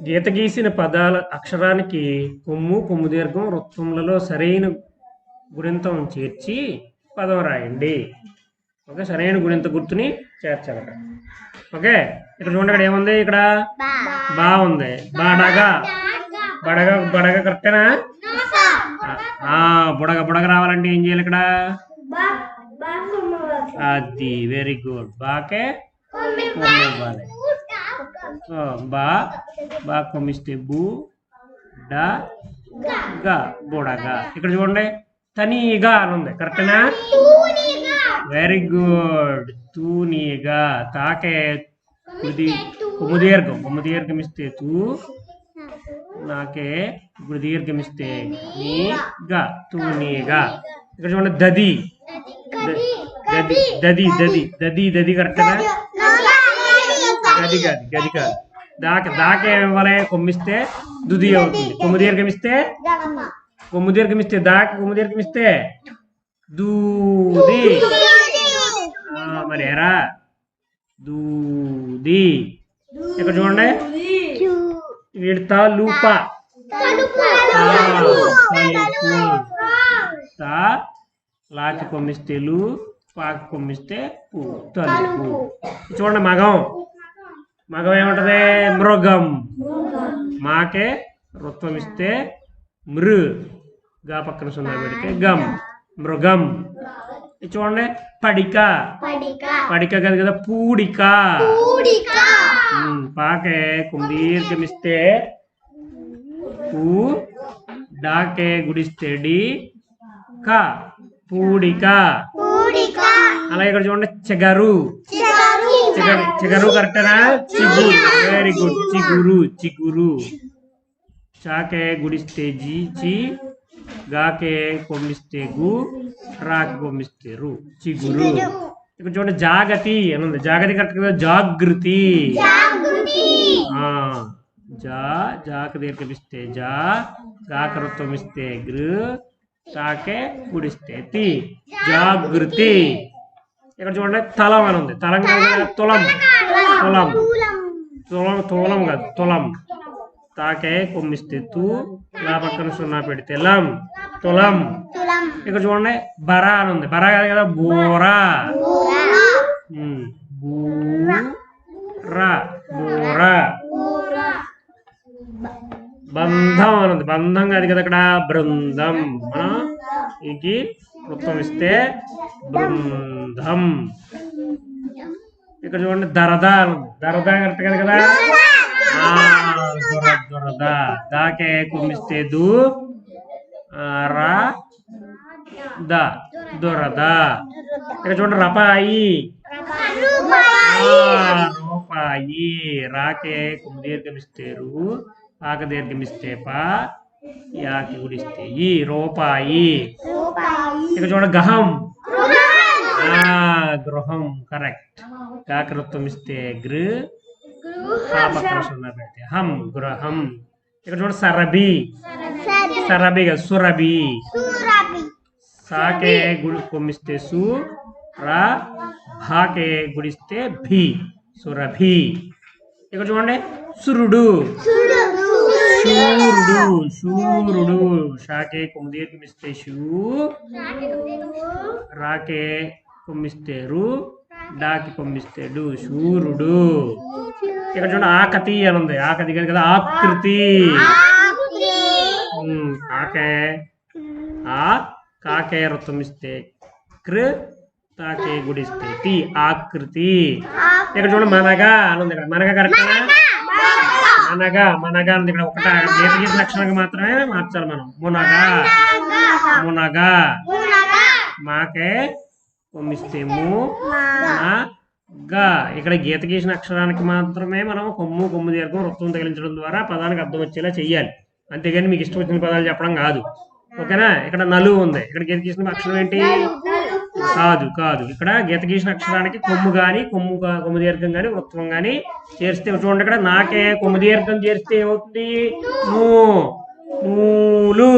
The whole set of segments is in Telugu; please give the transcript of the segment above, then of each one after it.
గీత గీసిన పదాల అక్షరానికి కొమ్ము కొమ్ము దీర్ఘం వృత్తములలో సరైన గుణింతం చేర్చి పదం రాయండి. ఓకే సరైన గుణింత గుర్తుని చేర్చాలట ఓకే ఇక్కడ చూడండి ఇక్కడ ఏముంది ఇక్కడ? బా. ఉంది. బాడగా బడగ బడగ కరెక్టేనా? ఆ, బుడగ బుడగ రావాలంటే ఏం చేయాలి ఇక్కడ? అది వెరీ గుడ్ బాకే కొమ్ము ఇవ్వాలి. సో, బా బా కొమ్మిస్తే బు డా గా బుడగా. ఇక్కడ చూడండి తనీగా అని ఉంది. కరెక్టేనా వెరీ గుడ్ తూనీగా. తాకే కుది దీర్ఘం కొమ్ము దీర్ఘం ఇస్తే తూ నాకే ఇప్పుడు దీర్ఘం ఇస్తే నీ గా తూనీగా. ఇక్కడ చూడండి దది. ద- దది దది దది దది దది కరెక్టేనా గది కాదు గది కాదు. దాక దాకే ఇవ్వాలి కొమ్మిస్తే దుది అవుతుంది. కొమ్ము దీర్ఘమిస్తే? కొమ్ము దీర్ఘమిస్తే దాక కొమ్ము దీర్ఘమిస్తే దూది. ఆ, మరి ఎరా? దూది. ఇక్కడ చూడండి. వీడి తాలూప తలుపు లాకి కొమ్మిస్తే లు పాకి కొమ్మిస్తే పు తలుపు. చూడండి మగం. మగం ఏముంటది? మృగం. మాకే రుత్వం ఇస్తే మృ. గా పక్కన సున్నా పెడితే గమ్. మృగం. చూడండి పడిక. పడిక. కాదు కదా పూడిక. పాకే కుందీర్ఘమిస్తే పూ. డాకే గుడిస్తే డి. క. పూడిక. అలాగే ఇక్కడ చూడండి చెగరు. చిగరు చిగరు కరెక్టేనా చిగురు వెరీ గుడ్ చిగురు చిగురు. చాకే గుడిస్తే జీ చి గాకే కొమ్మిస్తే గు రాకి కొమ్మిస్తే రు చిగురు. ఇక్కడ చూడండి జాగతి అని ఉంది జాగతి కరెక్ట్ కదా? జాగృతి. ఆ, జా జాక దీర్ఘమిస్తే జా గాకరత్వం ఇస్తే గృ తాకే గుడిస్తే తి. జాగృతి. ఇక్కడ చూడండి తలం అని ఉంది. తలం కాదు తులం. తులం. తులం తులం కాదు తులం. తాకే కొమ్మిస్తే తూ లా పక్కన సున్నా పెడితే లం. తులం. ఇక్కడ చూడండి బరా అని ఉంది. బరా కాదు కదా బోరా. బూరా. బోరా. బంధం అని ఉంది. బంధం కాదు కదా ఇక్కడ బృందం. మనం ఇంకి వృత్తం ఇస్తే బృందం ఇక్కడ చూడండి దరదా. దరదా కరెక్ట్ కదా కదా? ఆ, దొరద. దాకే కుమిస్తే దు. ఆ, రా. ద దొరద. ఇక్కడ చూడండి రపాయి. ఆ, రూపాయి. రాకే కుమ్ము దీర్ఘమిస్తే రు. పాక దీర్ఘమిస్తే పా. యాకి గుడిస్తే ఈ. రూపాయి. ఇక్కడ చూడండి గహం. గృహం కరెక్ట్ కాకరత్వం ఇస్తే గృ. పెడితే హం గృహం. ఇక్కడ చూడండి సరబి సరబి కదా సురబి సాకే గుడి కొమ్మిస్తే సు రా భాకే గుడిస్తే భి. సురభి. ఇక్కడ చూడండి సురుడు. శూరుడు. శూరుడు. షాకే కొమ్ము దీర్ఘమిస్తే షూ రాకే కొమ్మిస్తే రు డాకి కొమ్మిస్తే డు శూరుడు. ఇక్కడ చూడండి ఆకతి అని ఉంది. ఆకతి కాదు కదా ఆకృతి. కాకే. ఆ కాకే వృత్తం ఇస్తే కృ తాకే గుడిస్తే తి ఆకృతి. ఇక్కడ చూడండి మనగా అని ఉంది ఇక్కడ. మనగా కరెక్టేనా మనగా మనగా ఉంది ఇక్కడ. ఒకట గీసిన అక్షరానికి మాత్రమే మార్చాలి మనం. మునగా. మునగా. మాకే కొమ్మిస్తే ము. నా గా. ఇక్కడ గీత గీసిన అక్షరానికి మాత్రమే మనం కొమ్ము కొమ్ము దీర్ఘం వృత్తం తగిలించడం ద్వారా పదానికి అర్థం వచ్చేలా చెయ్యాలి. అంతేగాని మీకు ఇష్టం వచ్చిన పదాలు చెప్పడం కాదు. ఓకేనా? ఇక్కడ నలు ఉంది. ఇక్కడ గీత గీసిన అక్షరం ఏంటి? కాదు కాదు. ఇక్కడ గీత గీసిన అక్షరానికి కొమ్ము గాని కొమ్ము కొమ్ము దీర్ఘం గాని వృత్తం గాని చేరిస్తే చూడండి ఇక్కడ నాకే కొమ్ము దీర్ఘం చేరిస్తే ఏమవుతుంది? నూలు.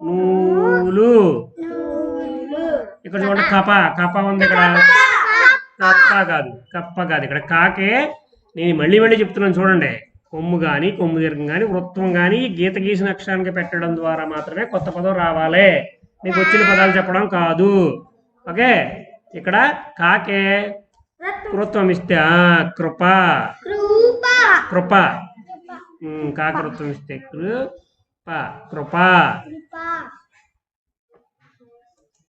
నూలు. ఇక్కడ చూడండి కప. కప ఉంది ఇక్కడ. కప్ప కాదు కప్ప కాదు. ఇక్కడ కాకే నేను మళ్ళీ మళ్ళీ చెప్తున్నాను చూడండి. కొమ్ము కానీ కొమ్ము దీర్ఘం కానీ వృత్తం కానీ గీత గీసిన అక్షరానికి పెట్టడం ద్వారా మాత్రమే కొత్త పదం రావాలి. నీకు వచ్చిన పదాలు చెప్పడం కాదు. ఓకే? ఇక్కడ కాకే వృత్తం ఇస్తే కృప. కృప. కృప. ఉమ్, కాక వృత్తం ఇస్తే కృప. కృప.